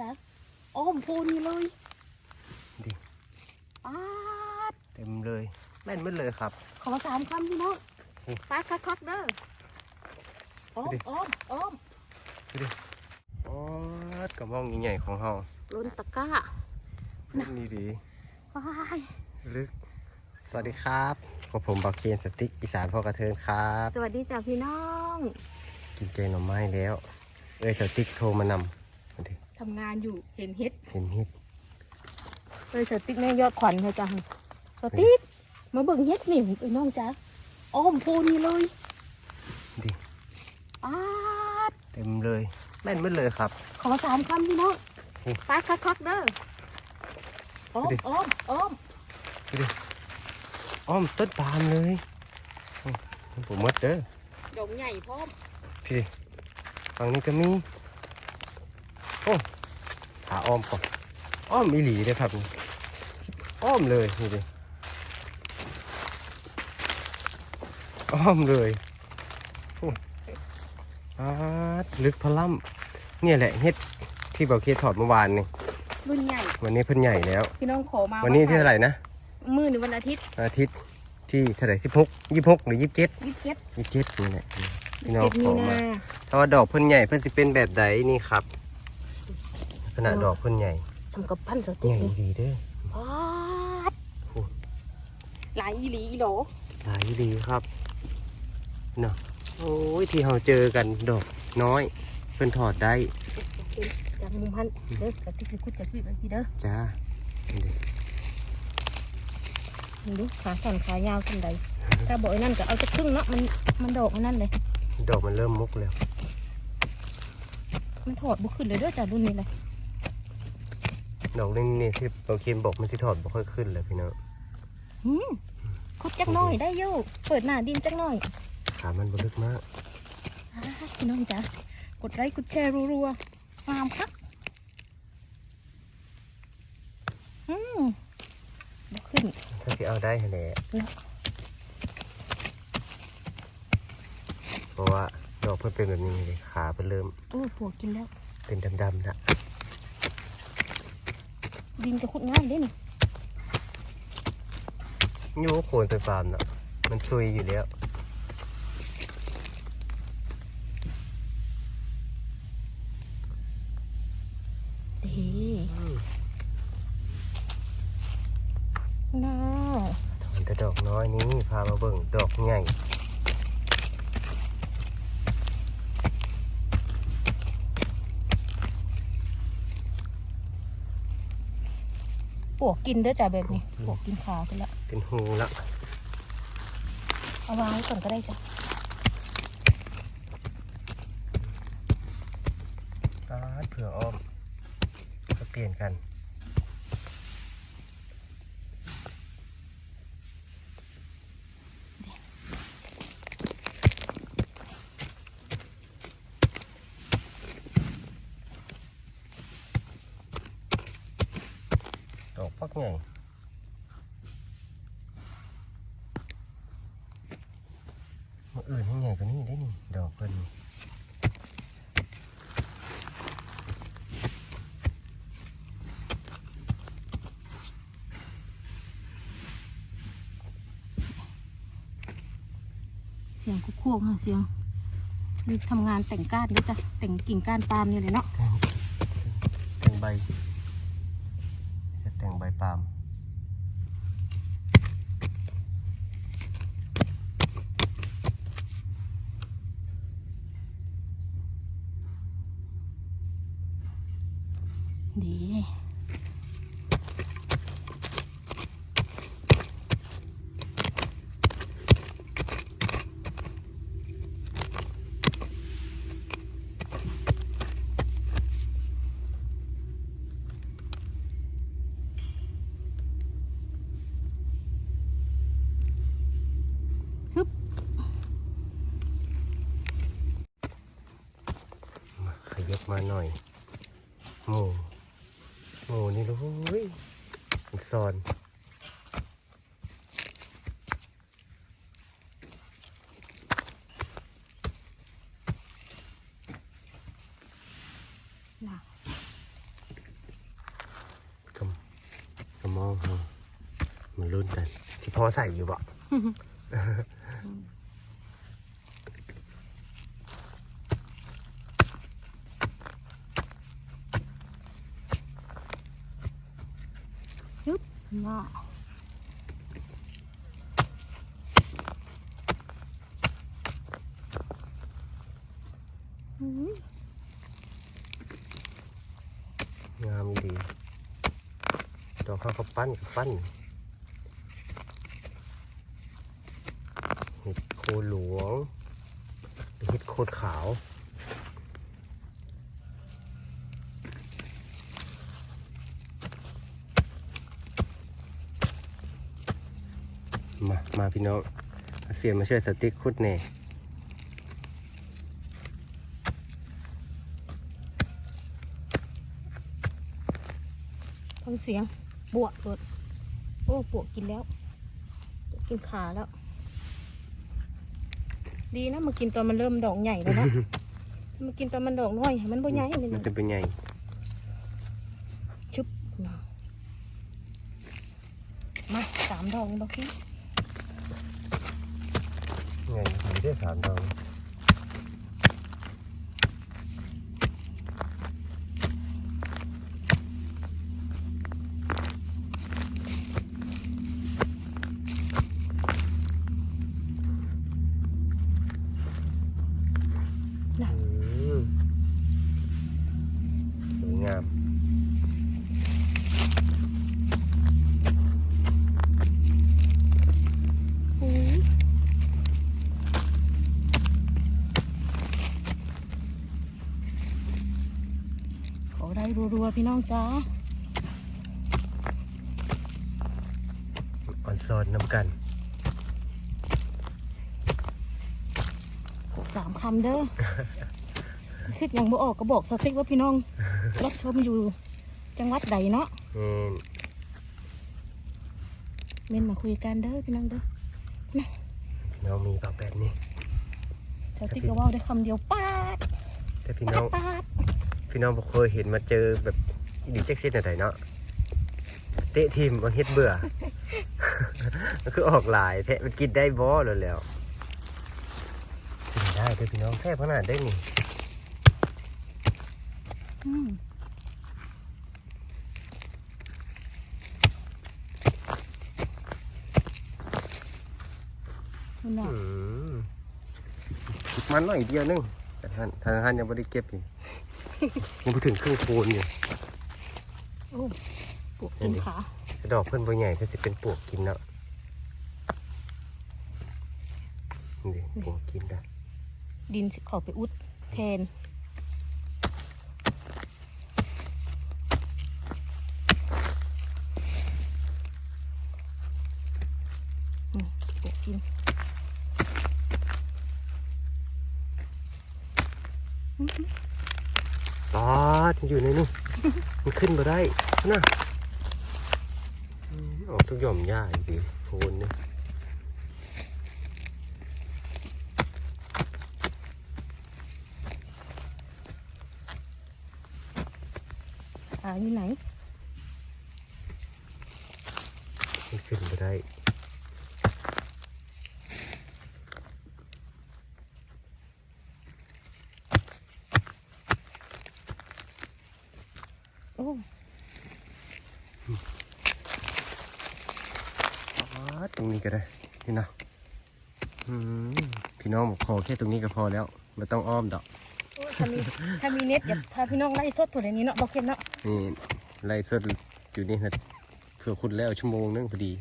จ๊ะอ้อมโพนี่เลยดิปาดเต็มเลยแม่นหมืดเลยครับ ขอสามคำพี่น้องอืมปาดคักๆเด้ออ้อมดิ อ้อมอ้อมอ๋อดกระมองใหญ่ๆของเฮาล้นตะกร้าเล่นนี่ดีว้ายลึก สวัสดีครับกับผมบักเคนสติ๊กอีสานพ่อกระเทินครับ สวัสดีจ้ะพี่น้อง กินแกงหน่อไม้แล้ว เอ้ยสติ๊กโทรมานำมาดิ ทำงานอยู่เห็นเฮ็ดเห็นเฮ็ดเลยสติ๊กแม่ยอดขวัญเลยจ้ะสติ๊กมาเบิ่งเฮ็ดนี่ไอ้น้องจ๊ะอ้อมโพนี่เลยดิปาดเต็มเลยแม่นหมืดเลยครับ ขอสามคำพี่น้องอืมปาดคักๆเด้ออ้อมดิ อ้อมอ้อมอ้อมต้นปาล์มเลยอืมผมหมดเด้อดงใหญ่พร้อมพี่ฝั่งนี้ก็มีโอ้ หาอ้อมก่อนอ้อมอีหลีเลยครับนี่อ้อมเลยนี่ดิอ้อมเลยโอ้อาดลึกพะล่ำเนี่ยแหละเฮ็ดที่เบาเคถอดเมื่อวานนี่รุ่นใหญ่ วันนี้เพิ่นใหญ่แล้ว พี่น้องขอมาวันนี้ที่เท่าไหร่นะ มือหรือวันอาทิตย์ อาทิตย์ที่เท่าไหร่สิบหกยี่หกหรือยี่สิบเจ็ดยี่สิบเจ็ดยี่สิบเจ็ดนี่แหละพี่น้องเจ็ดขมีอนามาถ้าว่าดอกเพิ่นใหญ่เพิ่นสิเป็นแบบใดนี่ครับ ขนาดดอกเพิ่นใหญ่สำกับพันสใหติ๊กญ่นี่ดีเด้อปาดโอ้หลายอีหลีอีโหลหลายดีครับเนาะโอ้ยที่เราเจอกันดอกน้อยเพิ่นถอดได้จากมุมพันเด้อกระติกคือคุดจะคุยไปพี่เด้อจ้านี่ดินี่ดูขาสั่นขายาวขึ้นใดถ้าบอกไอ้นั่นก็เอาจะครึ่งเนาะมันมันดอกมันนั่นเลยดอกมันเริ่มมุกแล้วมันถอดบุขึ้นเลยเด้อจ้ารุ่นนี้เลย ดอกนี่นี่ที่บางเคนบอกมันสิถอดบ่ค่อยขึ้นเลยพี่น้องหืมคุดจักหน่อยได้อยู่เปิดหน้าดินจักหน่อยขามันบ่ลึกมากอ่าพี่น้องจ้ากดไลค์กดแชร์รัวๆงามครับอืมบุขึ้นถ้าสิเอาได้แหละเนาะเพราะว่าดอกเพิ่นเป็นแบบนี้เลยขาเพิ่นเริ่มโอ้ยผัวกินแล้ว เป็นดำๆละ ดินจะขุดง่ายเด้นี่โยูโคนไปฟาร์มน่ะ มันซุยอยู่แล้ว เด้น่า มันแต่ดอกน้อยนี้พามาเบิ่งดอกใหญ่ ปว กกินเด้อจ้ะแบบนี้ปวกกินขาไปแล้วเป็นหูละเอาวางไว้ก่อนก็ได้จ้ะตาดเผื่ออ้อมก็เปลี่ยนกัน ดอกพักใหญ่มาอื่นให้ใหญ่กว่านี้ได้นี่ ดอกเพิ่น เสียงคุกคู่ค่ะเสียงนี่ทำงานแต่งก้านด้วยจ้ะแต่งกิ่งก้านปาล์มนี่เลยเนาะแต่งใบ จะแต่งใบปาล์มดี มาหน่อยหมูหมูนี่ลูกเฮ้ซอนกำกำมองเฮะมันรุ่นกันที่พ่อใส่อยู่บ่ น่างามดีดอกข้าวก็ปั้นก็ปั้นเห็ดโคนหลวงเห็ดโคนขาว มามาพี่น้องเอาเสียนมาช่วยสติ๊กคุดแน่ฟังเสียงบวกเปิดโอ้ปวกกินแล้วปวกกินขาแล้ว ดีนะมากินตอนมันเริ่มดอกใหญ่แล้วเนาะมากินตอนมันดอกน้อยให้มันบ่ใหญ่เลยมันนะจะเป็นไงชุบมามาสามดอกบอกพี่ ไงมีได้สามดอก รัวๆพี่น้องจ้าอ่อนซอนน้ำกันสามคำเด้อคิดยังบ่ออกก็บอกสติ๊กว่าพี่น้อง รับชมอยู่จังหวัดใดเนาะนี่เมนมาคุยกันเด้อพี่น้องเด้อพี่น้องมีเปล่าแบบนี้สติ๊กก็เว่าได้คำเดียวปาดแต่พี่น้องปาด พี่น้องบ่เคยเห็นมาเจอแบบดีแจ็คเส้นอะไรเนาะเตะทีมบางเฮ็ดเบื่อ มันคือออกหลายแทะมันกินได้บ่แล้วแล้วกินได้เด้อพี่น้องแซ่บขนาดได้นี่อืมนั่นน่ะอืมมันหน่อยเดียวนึงแต่ท่านทางท่านยังไม่ได้เก็บอยู่ ยังไม่ถึงครึ่งโคนอยู่โอ้ปวกกินขาแต่ดอกเพิ่นบ่ใหญ่ก็สิเป็นปวกกินเนาะนี่ปวกกินได้ดินสิเขอไปอุดแทนอืมปวกกิน ตอดมันอยู่ในนี่ มัน ขึ้นมาได้นะอืมออกทุกหย่อมหญ้าอีกดีโคนนี่อ่าอยู่ไหนมันขึ้นมาได้ โอ้ ตอดตรงนี้ ก็ได้นี่นะอืมพี่น้องบอกขอแค่ตรงนี้ก็พอแล้วไม่ต้องอ้อมดอกโอ้ยถ้ามีถ้ามีเน็ตอย่าพาพี่น้องไล่สดถั่วในนี้เนาะบอกเก็นเนาะนี่ไล่สดอยู่นี่นะเพื่อคุณแล้วชั่วโมงนึงพอดี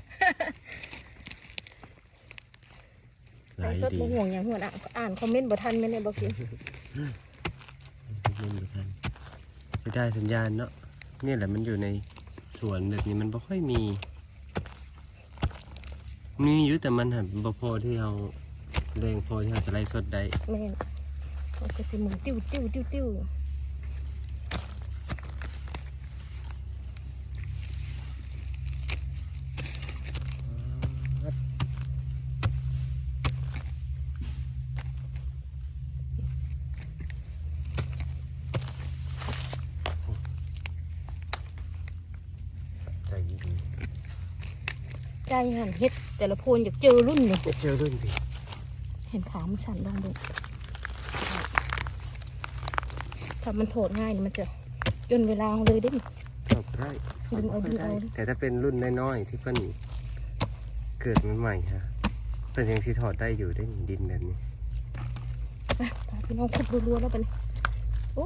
ไหลไล่สดดีบ่ห่วงอย่างห่วงอะอ่านคอมเมนต์บ่ทันแม่นได้บอกเก็นไม่เหมือนกันไม่ได้สัญญาณเนาะเนี่ยแหละมันอยู่ในสวนแบบนี้มันไม่ค่อยมี มีอยู่แต่มันหันบ่พอที่เราแรงพอที่เราจะไล่สดได้ แม่นมันก็สิหมุนติ้วติ้วติ้วติ้ว ใจหันเฮ็ด แต่ละโพนอยากเจอรุ่นนี่จะเจอรุ่นพี่เห็นขามันสั่นลองดูถ้ามันโถดง่ายนี่มันจะจนเวลาเอาเลยได้ดิตอบได้ดึงเอาดึงเอาดิแต่ถ้าเป็นรุ่นน้อยๆที่เพิ่นเกิดใหม่ๆฮะเพิ่นยังสิถอดได้อยู่ได้ดินแบบนี้ ไปพาพี่น้องขุดรัวๆแล้วไปนี่โอ้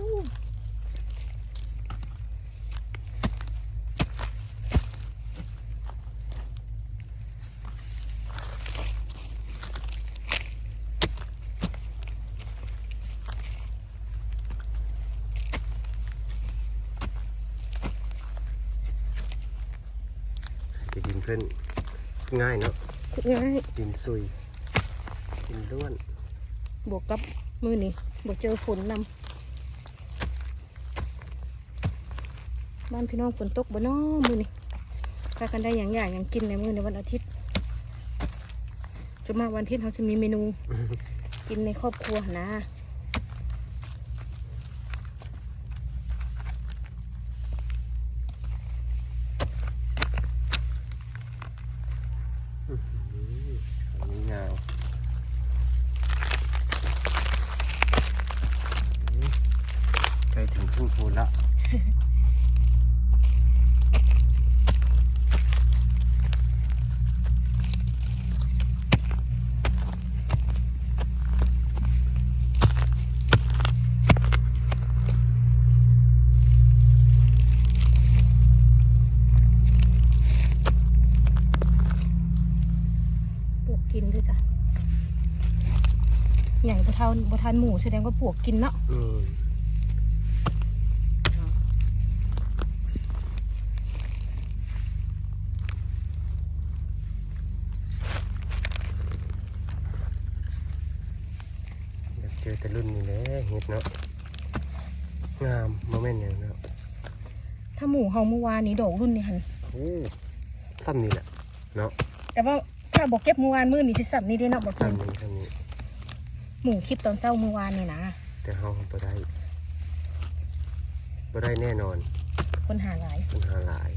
แต่ดินเพิ่นง่ายเนาะขุดง่ายดินซุยดินล้วน บวกกับมือนี่บวกเจอฝนนำบ้านพี่น้องฝนตกบ่น้อมือนี่พากันได้อย่างอย่างอย่างกินในมือในวันอาทิตย์จะมาวันอาทิตย์เขาจะมีเมนู กินในครอบครัวนะ อันนี้ ยาวอืมใกล้ถึงครึ่งพูนละ ปวกกินด้วยจ้ะใหญ่บ่ทานบ่ทานหมูแสดงว่าปวกกินเนาะอืมอยากเจอแต่รุ่นนี้แหละเห็ดเนาะงามโมเมนต์อย่างเนาะถ้าหมูเฮาเมื่อวานนี้ดอกรุ่นนี่หันโอ้ซ้ำนี่แหละเนาะแต่ว่าถ้าบอกเก็บเมื่อวานมื้อนี้สิสับนี่ได้เนาะบอกกินซ้ำนี้ซ้ำนี้ หมูคลิปตอนเช้าเมื่อวานนี่นะแต่เฮาบ่ได้บ่ได้แน่นอน คนหาหลาย ปัญหาหลาย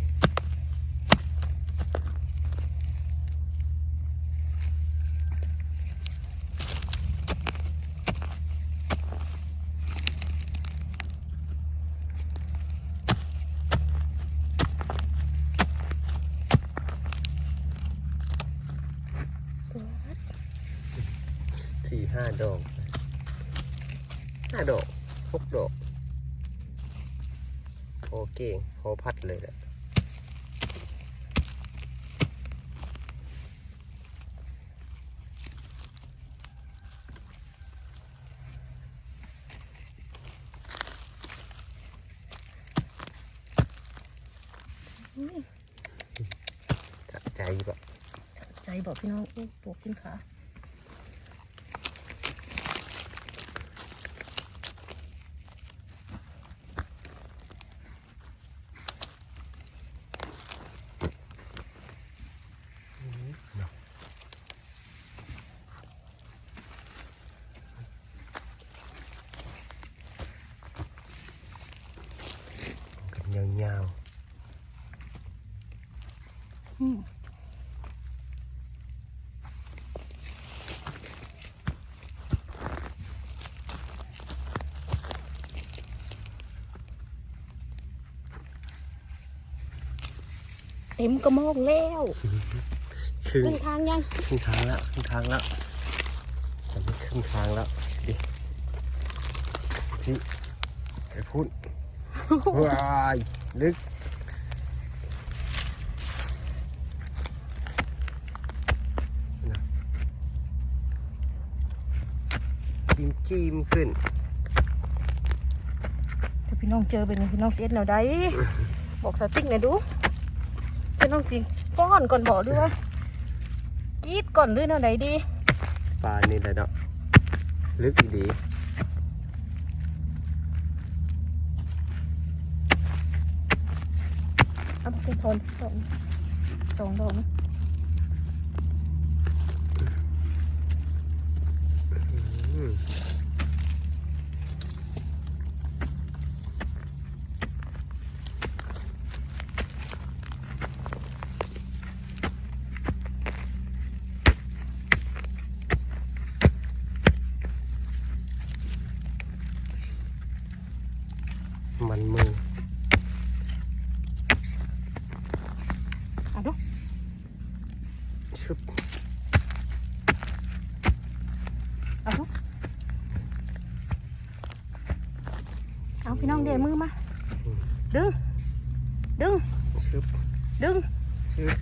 สี่ห้า ดอกห้าดอกหกดอกโอเก่งโอพัดเลยแหละใจแบบใจบอกพี่น้องโอ้ปวกกินขา กันยาว อืมเต็มกระมอกแล้วๆครึ่งครึ่งทางยังครึ่งทางแล้วครึ่งทางแล้วตอนนี้ครึ่งทางแล้วดิที่ไปพูดว้ายลึกนะจิ้มจิ้มขึ้นถ้าพี่น้องเจอเป็นไงพี่น้องเสียแนวใดบอกสติ๊กหน่อยดู พี่น้องสิป้อนก่อนบอกด้วยว่ากรีดก่อนหรือแนวใดดีปลานี่แหละเนาะลึกอีดีเอาไปทนสองสองดอกนะ อืม ชุบ เอาลูกเอาพี่น้องเดมือมา ดึงดึงชุบดึงชุบ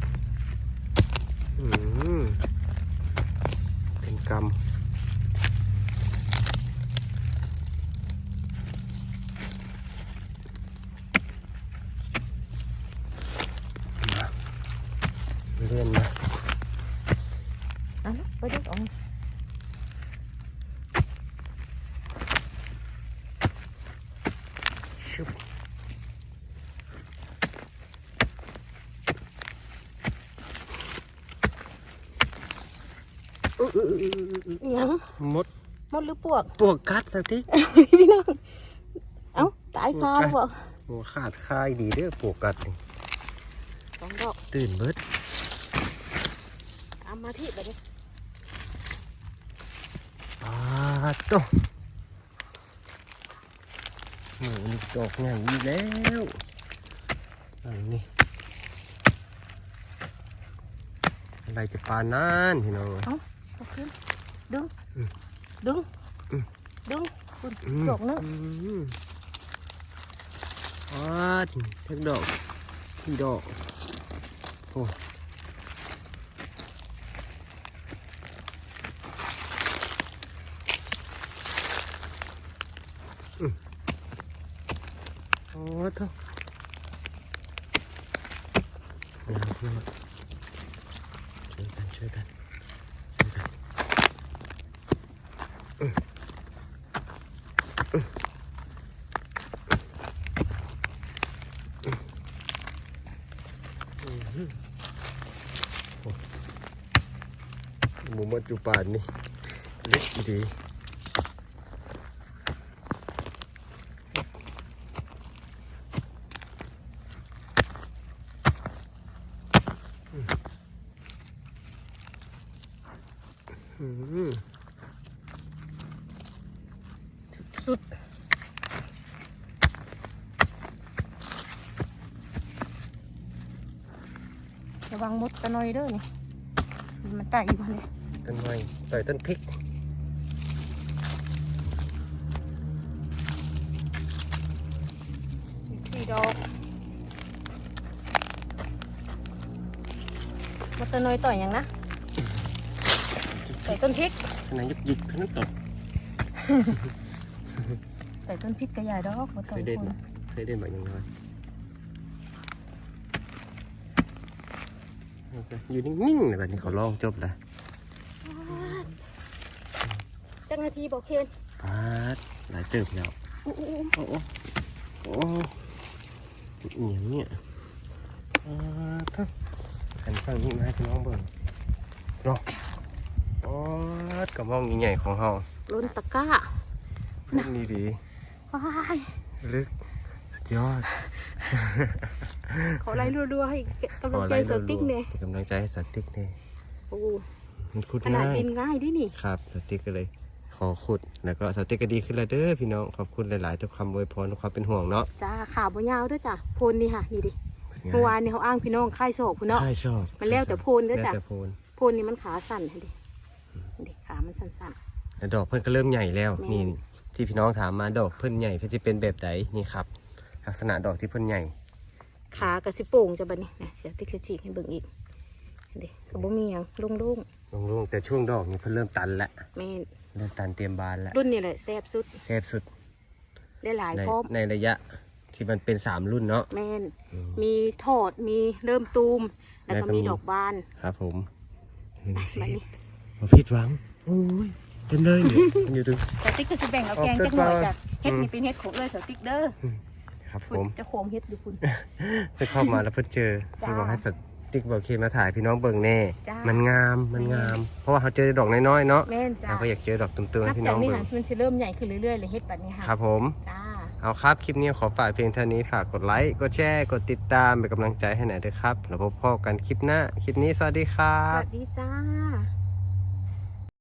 อืมเป็นกรรมมาเลื่อนมา เอาลูกไปดึงออก ชุบ ยัง มดมดหรือปวก ปวกกัดแล้วติพี่น้อง เอ้าตายคาหรือเปล่าโอ้ขาดคายดีเด้อปวกกัดนี่สองดอกตื่นเบิดตามมาที่แบบนี้ปาดโตหนูนี่ดอกใหญ่อีกแล้วอันนี้อะไรจะปานนั้นพี่น้องเอาขึ้นดึงอืม ดึงอืมดึงคุณอืมดอกนึงอืมปาดทั้งดอกที่ดอกโอ้อืมโอ้เท่าช่วยกันช่วยกันช่วยกันช่วยกันอืมอืมอืมโอ้ หมูมัจจุปานนี่เล็กดีอืม สุดระวังมดตะนอยเด้อนี่มันไต่อยู่เนี่ยต้นไม้ต่อยต้นพริกสี่ดอกมดตะนอยต่อยยังนะต่อยต้นพริกขนาดยุกยิกขนาดตกต่อย ต้นพริกกระยาดอกมดเคต่อยยเด่นคนเคยเด่นแบบยังไงโอเคอยู่นิ่งๆเลยแบบนี้เขาลองจบแล้วจังนาทีบอกเคนปาดหลายเติบแล้ว อู้อู้อู้โอ้โอ้โอ้เหนียวเนี่ยอ่าทั้งหันฝั่งนี้มาให้พี่น้องเบิ่งเนาะปาดกระมองใหญ่ๆของเฮาล้นตะกร้า เล่นดี ว้ายๆลึก สุดยอด ขอไล่รัวๆให้กำลังใจสติ๊กเนี่ยเป็นกำลังใจให้สติ๊กเนี่ยโอ้มันขุดขนาดง่ายดินง่ายดินี่ ครับ สติ๊กก็เลย ขอขุด แล้วก็สติ๊กก็ดีขึ้นแล้วเด้อพี่น้อง ขอบคุณหลายๆทุกคำอวยพรทุกความเป็นห่วงเนาะ จ้าขาบยาวด้วยจ้ะโพนนี่ค่ะ นี่ดิเมื่อวานนี่เขาอ้างพี่น้องค่ายโศกพี่เนาะใช่ชอบมันแล้วแต่โพนเด้อจ้ะแล้วแต่โพนโพนนี่มันขาสั่นให้ดินี่ดิขามันสั่นแล้วดอกเพิ่นก็เริ่มใหญ่แล้วแม่นี่ ที่พี่น้องถามมาดอกเพิ่นใหญ่เพิ่นจะเป็นแบบไหนนี่ครับ ลักษณะดอกที่เพิ่นใหญ่ๆขากระสิโป่งจะบัดนี้นะเสียติ๊กจะฉีกให้เบิ่งอีกนี่ดิก็บ่มีหยังโล่งลงๆแต่ช่วงดอกนี่เพิ่นเริ่มตันแล้วๆแม่นเริ่มตันเตรียมบานแล้วรุ่นนี่แหละแซ่บสุดแซบสุดได้หลายในพร้อมในระยะที่มันเป็นสามรุ่นเนาะแม่นอืม มีทอดมีเริ่มตูม แล้วแล้วก็ก็มีมี ดอกบาน ครับผมหนึ่งไปสิบัดบนี้มาผิดหวังโอ้ย เต็มเลยเนี่ยมันอยู่ตรงสติ๊กก็จะแบ่งเอาออกแกงเต็จัมกหน่อยบ้านจ้ะเฮ็ดอืมนี่เป็นเฮ็ดของเอ้ยสติ๊กเด้อครับผคุณมเจะโคงเฮ็ดดูคุณ เพิ่นเข้ามาแล้วเพิ่นเจอจ้าเพิ่นบอกให้สติ๊กบอกเคมาถ่ายพี่น้องเบิ่งแน่ จ้ามั มันงามมันงาม เพราะว่าเขาเจอดอกน้อยๆเนาะแม่นจ้าเราก็อยากเจอดอกตุ้มๆนัให้บพี่จาน้กองนี้เบิ่ค่ะงมันจะเริ่มใหญ่ขึ้นเรื่อยๆเลยเฮ็ดแบบนี้ค่ะครับผม จ้า เอาครับคลิปนี้ขอฝากเพียงเท่านี้ฝากกดไลค์กดแชร์กดติดตามเป็นกำลังใจให้หน่อยด้วยครับแล้วพบกันคลิปหน้า คลิปนี้สวัสดีครัสบ วัสดีจ้า